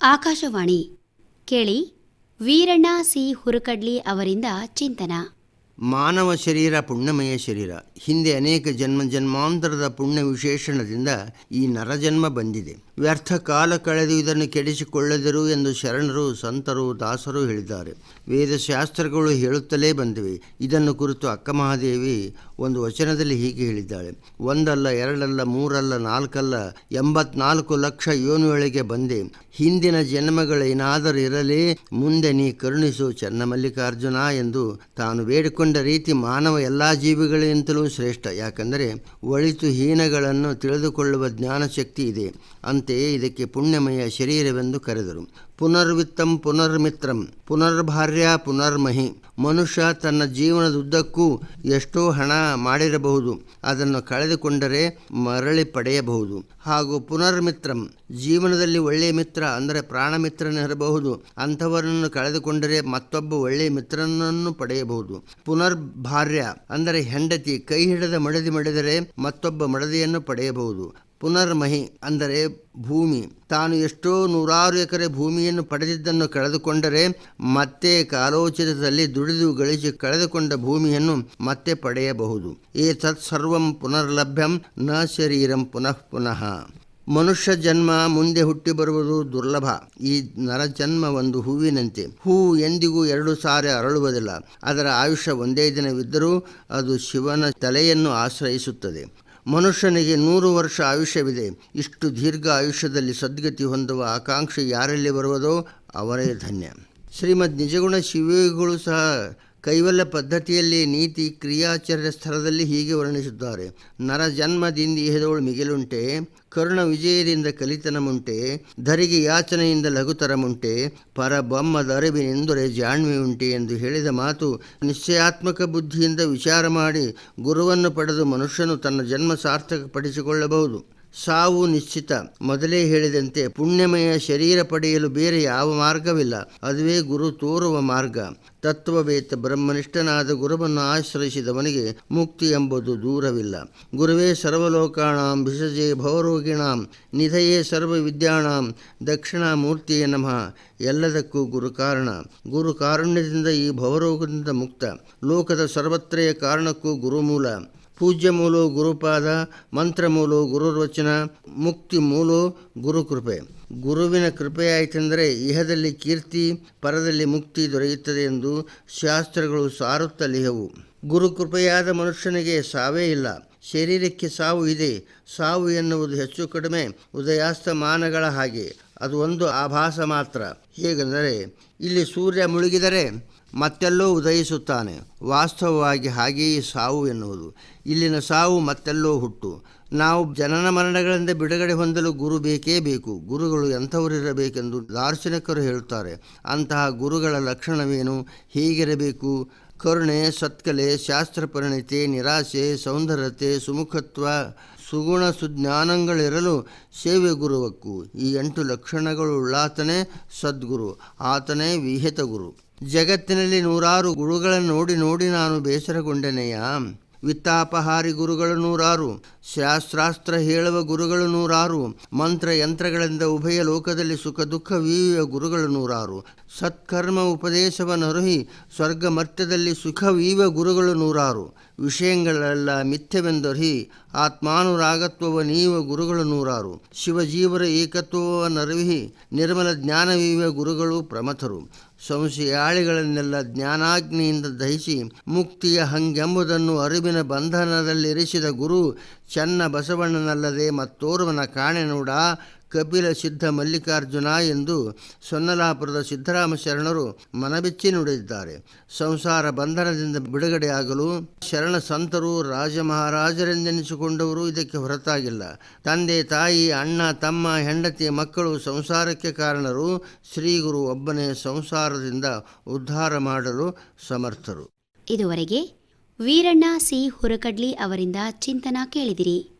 ಆಕಾಶವಾಣಿ. ಕೇಳಿ ವೀರಣ್ಣ ಸಿ. ಹುರುಕಡ್ಲಿ ಅವರಿಂದ ಚಿಂತನ. ಮಾನವ ಶರೀರ ಪುಣ್ಯಮಯ ಶರೀರ. ಹಿಂದೆ ಅನೇಕ ಜನ್ಮ ಜನ್ಮಾಂತರದ ಪುಣ್ಯ ವಿಶೇಷಣದಿಂದ ಈ ನರಜನ್ಮ ಬಂದಿದೆ. ವ್ಯರ್ಥ ಕಾಲ ಕಳೆದು ಇದನ್ನು ಕೆಡಿಸಿಕೊಳ್ಳದಿರು ಎಂದು ಶರಣರು, ಸಂತರು, ದಾಸರು ಹೇಳಿದ್ದಾರೆ. ವೇದಶಾಸ್ತ್ರಗಳು ಹೇಳುತ್ತಲೇ ಬಂದಿವೆ. ಇದನ್ನು ಕುರಿತು ಅಕ್ಕ ಮಹಾದೇವಿ ಒಂದು ವಚನದಲ್ಲಿ ಹೀಗೆ ಹೇಳಿದ್ದಾಳೆ. ಒಂದಲ್ಲ, ಎರಡಲ್ಲ, ಮೂರಲ್ಲ, ನಾಲ್ಕಲ್ಲ, ಎಂಬತ್ನಾಲ್ಕು ಲಕ್ಷ ಯೋನಿಯೊಳಗೆ ಬಂದೆ. ಹಿಂದಿನ ಜನ್ಮಗಳೇನಾದರೂ ಇರಲಿ, ಮುಂದೆ ನೀ ಕರುಣಿಸು ಚನ್ನಮಲ್ಲಿಕಾರ್ಜುನ ಎಂದು ತಾನು ಬೇಡಿಕೊಂಡ ರೀತಿ ಮಾನವ ಎಲ್ಲ ಜೀವಿಗಳಿಗಿಂತಲೂ ಶ್ರೇಷ್ಠ. ಯಾಕಂದರೆ ಒಳಿತು ಹೀನಗಳನ್ನು ತಿಳಿದುಕೊಳ್ಳುವ ಜ್ಞಾನಶಕ್ತಿ ಇದೆ. ಅಂತೆಯೇ ಇದಕ್ಕೆ ಪುಣ್ಯಮಯ ಶರೀರವೆಂದು ಕರೆದರು. ಪುನರ್ವಿತ್ತಂ ಪುನರ್ಮಿತ್ರಂ, ಪುನರ್ಭಾರ್ಯ ಪುನರ್ಮಹಿ. ಮನುಷ್ಯ ತನ್ನ ಜೀವನದುದ್ದಕ್ಕೂ ಎಷ್ಟೋ ಹಣ ಮಾಡಿರಬಹುದು. ಅದನ್ನು ಕಳೆದುಕೊಂಡರೆ ಮರಳಿ ಪಡೆಯಬಹುದು. ಹಾಗೂ ಪುನರ್ಮಿತ್ರಂ, ಜೀವನದಲ್ಲಿ ಒಳ್ಳೆಯ ಮಿತ್ರ ಅಂದರೆ ಪ್ರಾಣಮಿತ್ರನಿರಬಹುದು. ಅಂಥವರನ್ನು ಕಳೆದುಕೊಂಡರೆ ಮತ್ತೊಬ್ಬ ಒಳ್ಳೆಯ ಮಿತ್ರನನ್ನು ಪಡೆಯಬಹುದು. ಪುನರ್ಭಾರ್ಯ ಅಂದರೆ ಹೆಂಡತಿ ಕೈ ಹಿಡಿದ ಮಡದಿ ಮಡಿದರೆ ಮತ್ತೊಬ್ಬ ಮಡದಿಯನ್ನು ಪಡೆಯಬಹುದು. ಪುನರ್ಮಹಿ ಅಂದರೆ ಭೂಮಿ. ತಾನು ಎಷ್ಟೋ ನೂರಾರು ಎಕರೆ ಭೂಮಿಯನ್ನು ಪಡೆದಿದ್ದನ್ನು ಕಳೆದುಕೊಂಡರೆ ಮತ್ತೆ ಕಾಲೋಚಿತದಲ್ಲಿ ದುಡಿದು ಗಳಿಸಿ ಕಳೆದುಕೊಂಡ ಭೂಮಿಯನ್ನು ಮತ್ತೆ ಪಡೆಯಬಹುದು. ಈ ತತ್ ಸರ್ವಂ ಪುನರ್ಲಭ್ಯಂ ನ ಶರೀರಂ ಪುನಃ ಪುನಃ. ಮನುಷ್ಯ ಜನ್ಮ ಮುಂದೆ ಹುಟ್ಟಿ ಬರುವುದು ದುರ್ಲಭ. ಈ ನರಜನ್ಮ ಒಂದು ಹೂವಿನಂತೆ. ಹೂ ಎಂದಿಗೂ ಎರಡು ಸಾರಿ ಅರಳುವುದಿಲ್ಲ. ಅದರ ಆಯುಷ್ಯ ಒಂದೇ ದಿನವಿದ್ದರೂ ಅದು ಶಿವನ ತಲೆಯನ್ನು ಆಶ್ರಯಿಸುತ್ತದೆ. ಮನುಷ್ಯನಿಗೆ ನೂರು ವರ್ಷ ಆಯುಷ್ಯವಿದೆ. ಇಷ್ಟು ದೀರ್ಘ ಆಯುಷ್ಯದಲ್ಲಿ ಸದ್ಗತಿ ಹೊಂದುವ ಆಕಾಂಕ್ಷೆ ಯಾರಲ್ಲಿ ಬರುವುದೋ ಅವರೇ ಧನ್ಯ. ಶ್ರೀಮದ್ ನಿಜಗುಣ ಶಿವಗಳು ಸಹ ಕೈವಲ್ಯ ಪದ್ಧತಿಯಲ್ಲಿ ನೀತಿ ಕ್ರಿಯಾಚರ್ಯ ಸ್ಥಳದಲ್ಲಿ ಹೀಗೆ ವರ್ಣಿಸುತ್ತಾರೆ. ನರ ಜನ್ಮದಿಂದ ಇಹದೋಳು ಮಿಗಿಲುಂಟೆ, ಕರುಣ ವಿಜಯದಿಂದ ಕಲಿತನಮುಂಟೆ ಧರಿಗೆ ಯಾಚನೆಯಿಂದ ಲಘುತರಮುಂಟೆ ಪರಬೊಮ್ಮದ ಅರಿವಿನೆಂದರೆ ಜಾಣ್ಮೆ ಉಂಟೆ ಎಂದು ಹೇಳಿದ ಮಾತು ನಿಶ್ಚಯಾತ್ಮಕ ಬುದ್ಧಿಯಿಂದ ವಿಚಾರ ಮಾಡಿ ಗುರುವನ್ನು ಪಡೆದು ಮನುಷ್ಯನು ತನ್ನ ಜನ್ಮ ಸಾರ್ಥಕಪಡಿಸಿಕೊಳ್ಳಬಹುದು. ಸಾವು ನಿಶ್ಚಿತ. ಮೊದಲೇ ಹೇಳಿದಂತೆ ಪುಣ್ಯಮಯ ಶರೀರ ಪಡೆಯಲು ಬೇರೆ ಯಾವ ಮಾರ್ಗವಿಲ್ಲ. ಅದುವೇ ಗುರು ತೋರುವ ಮಾರ್ಗ. ತತ್ವವೇತ ಬ್ರಹ್ಮನಿಷ್ಠನಾದ ಗುರುವನ್ನು ಆಶ್ರಯಿಸಿದವನಿಗೆ ಮುಕ್ತಿ ಎಂಬುದು ದೂರವಿಲ್ಲ. ಗುರುವೇ ಸರ್ವಲೋಕಾಣಾಂ ಭಿಷಜೆ ಭವರೋಗಿಣಾಂ, ನಿಧಯೇ ಸರ್ವವಿದ್ಯಾಣಾಂ, ದಕ್ಷಿಣಾಮೂರ್ತಿಯೇ ನಮಃ. ಎಲ್ಲದಕ್ಕೂ ಗುರು ಕಾರಣ. ಗುರು ಕಾರುಣ್ಯದಿಂದ ಈ ಭವರೋಗದಿಂದ ಮುಕ್ತ. ಲೋಕದ ಸರ್ವತ್ರಯ ಕಾರಣಕ್ಕೂ ಗುರುಮೂಲ. ಪೂಜ್ಯ ಮೂಲೋ ಗುರುಪಾದ, ಮಂತ್ರ ಮೂಲೋ ಗುರುರ್ವಚನ, ಮುಕ್ತಿ ಮೂಲೋ ಗುರುಕೃಪೆ. ಗುರುವಿನ ಕೃಪೆಯಾಯಿತೆಂದರೆ ಇಹದಲ್ಲಿ ಕೀರ್ತಿ, ಪರದಲ್ಲಿ ಮುಕ್ತಿ ದೊರೆಯುತ್ತದೆ ಎಂದು ಶಾಸ್ತ್ರಗಳು ಸಾರುತ್ತಲಿಹವು ಗುರುಕೃಪೆಯಾದ ಮನುಷ್ಯನಿಗೆ ಸಾವೇ ಇಲ್ಲ. ಶರೀರಕ್ಕೆ ಸಾವು ಇದೆ. ಸಾವು ಎನ್ನುವುದು ಹೆಚ್ಚು ಕಡಿಮೆ ಉದಯಾಸ್ತಮಾನಗಳ ಹಾಗೆ. ಅದು ಒಂದು ಆಭಾಸ ಮಾತ್ರ. ಹೇಗೆಂದರೆ, ಇಲ್ಲಿ ಸೂರ್ಯ ಮುಳುಗಿದರೆ ಮತ್ತೆಲ್ಲೋ ಉದಯಿಸುತ್ತಾನೆ. ವಾಸ್ತವವಾಗಿ ಹಾಗೆಯೇ ಸಾವು ಎನ್ನುವುದು. ಇಲ್ಲಿನ ಸಾವು ಮತ್ತೆಲ್ಲೋ ಹುಟ್ಟು. ನಾವು ಜನನ ಮರಣಗಳಿಂದ ಬಿಡುಗಡೆ ಹೊಂದಲು ಗುರು ಬೇಕೇ ಬೇಕು. ಗುರುಗಳು ಎಂಥವರಿರಬೇಕೆಂದು ದಾರ್ಶನಿಕರು ಹೇಳುತ್ತಾರೆ. ಅಂತಹ ಗುರುಗಳ ಲಕ್ಷಣವೇನು? ಹೀಗಿರಬೇಕು? ಕರುಣೆ, ಸತ್ಕಲೆ ಶಾಸ್ತ್ರ ಪರಿಣಿತಿ ನಿರಾಶೆ ಸೌಂದರ್ಯತೆ, ಸುಮುಖತ್ವ, ಸುಗುಣ ಸುಜ್ಞಾನಗಳಿರಲು ಸೇವೆ ಗುರುವಕ್ಕು. ಈ ಎಂಟು ಲಕ್ಷಣಗಳುಳ್ಳಾತನೇ ಸದ್ಗುರು, ಆತನೇ ವಿಹಿತ ಗುರು ಜಗತ್ತಿನಲ್ಲಿ ನೂರಾರು ಗುರುಗಳನ್ನು ನೋಡಿ ನೋಡಿ ನಾನು ಬೇಸರಗೊಂಡೆನೆಯ? ವಿತ್ತಾಪಹಾರಿ ಗುರುಗಳು ನೂರಾರು. ಶಾಸ್ತ್ರಾಸ್ತ್ರ ಹೇಳುವ ಗುರುಗಳು ನೂರಾರು, ಮಂತ್ರ ಯಂತ್ರಗಳಿಂದ ಉಭಯ ಲೋಕದಲ್ಲಿ ಸುಖ ದುಃಖ ವೀಯುವ ಗುರುಗಳು ನೂರಾರು, ಸತ್ಕರ್ಮ ಉಪದೇಶವನ್ನರುಹಿ ಸ್ವರ್ಗ ಮರ್ತ್ಯದಲ್ಲಿ ಸುಖ ವೀವ ಗುರುಗಳು ನೂರಾರು, ವಿಷಯಗಳೆಲ್ಲ ಮಿಥ್ಯವೆಂದರ್ಹಿ ಆತ್ಮಾನುರಾಗತ್ವವ ನೀವ ಗುರುಗಳು ನೂರಾರು, ಶಿವಜೀವರ ಏಕತ್ವವ ನರವಿಹಿ ನಿರ್ಮಲ ಜ್ಞಾನವೀವ ಗುರುಗಳು ಪ್ರಮಥರು, ಸಂಶಯಾಳಿಗಳನ್ನೆಲ್ಲ ಜ್ಞಾನಾಗ್ನಿಯಿಂದ ದಹಿಸಿ ಮುಕ್ತಿಯ ಹಂಗೆಂಬುದನ್ನು ಅರಿವಿನ ಬಂಧನದಲ್ಲಿರಿಸಿದ ಗುರು ಚನ್ನ ಬಸವಣ್ಣನಲ್ಲದೆ ಮತ್ತೋರ್ವನ ಕಾಣೆನೂಡ ಕಪಿಲ ಸಿದ್ಧ ಮಲ್ಲಿಕಾರ್ಜುನ ಎಂದು ಸೊನ್ನಲಾಪುರದ ಸಿದ್ದರಾಮ ಶರಣರು ಮನಬಿಚ್ಚಿ ನುಡಿದಿದ್ದಾರೆ. ಸಂಸಾರ ಬಂಧನದಿಂದ ಬಿಡುಗಡೆಯಾಗಲು ಶರಣ ಸಂತರು ರಾಜ ಮಹಾರಾಜರೆಂದೆನಿಸಿಕೊಂಡವರು ಇದಕ್ಕೆ ಹೊರತಾಗಿಲ್ಲ. ತಂದೆ, ತಾಯಿ, ಅಣ್ಣ, ತಮ್ಮ, ಹೆಂಡತಿ, ಮಕ್ಕಳು ಸಂಸಾರಕ್ಕೆ ಕಾರಣರು ಶ್ರೀಗುರು ಒಬ್ಬನೇ ಸಂಸಾರದಿಂದ ಉದ್ಧಾರ ಮಾಡಲು ಸಮರ್ಥರು. ಇದುವರೆಗೆ ವೀರಣ್ಣ ಸಿ ಹುರಕಡ್ಲಿ ಅವರಿಂದ ಚಿಂತನ ಕೇಳಿದಿರಿ.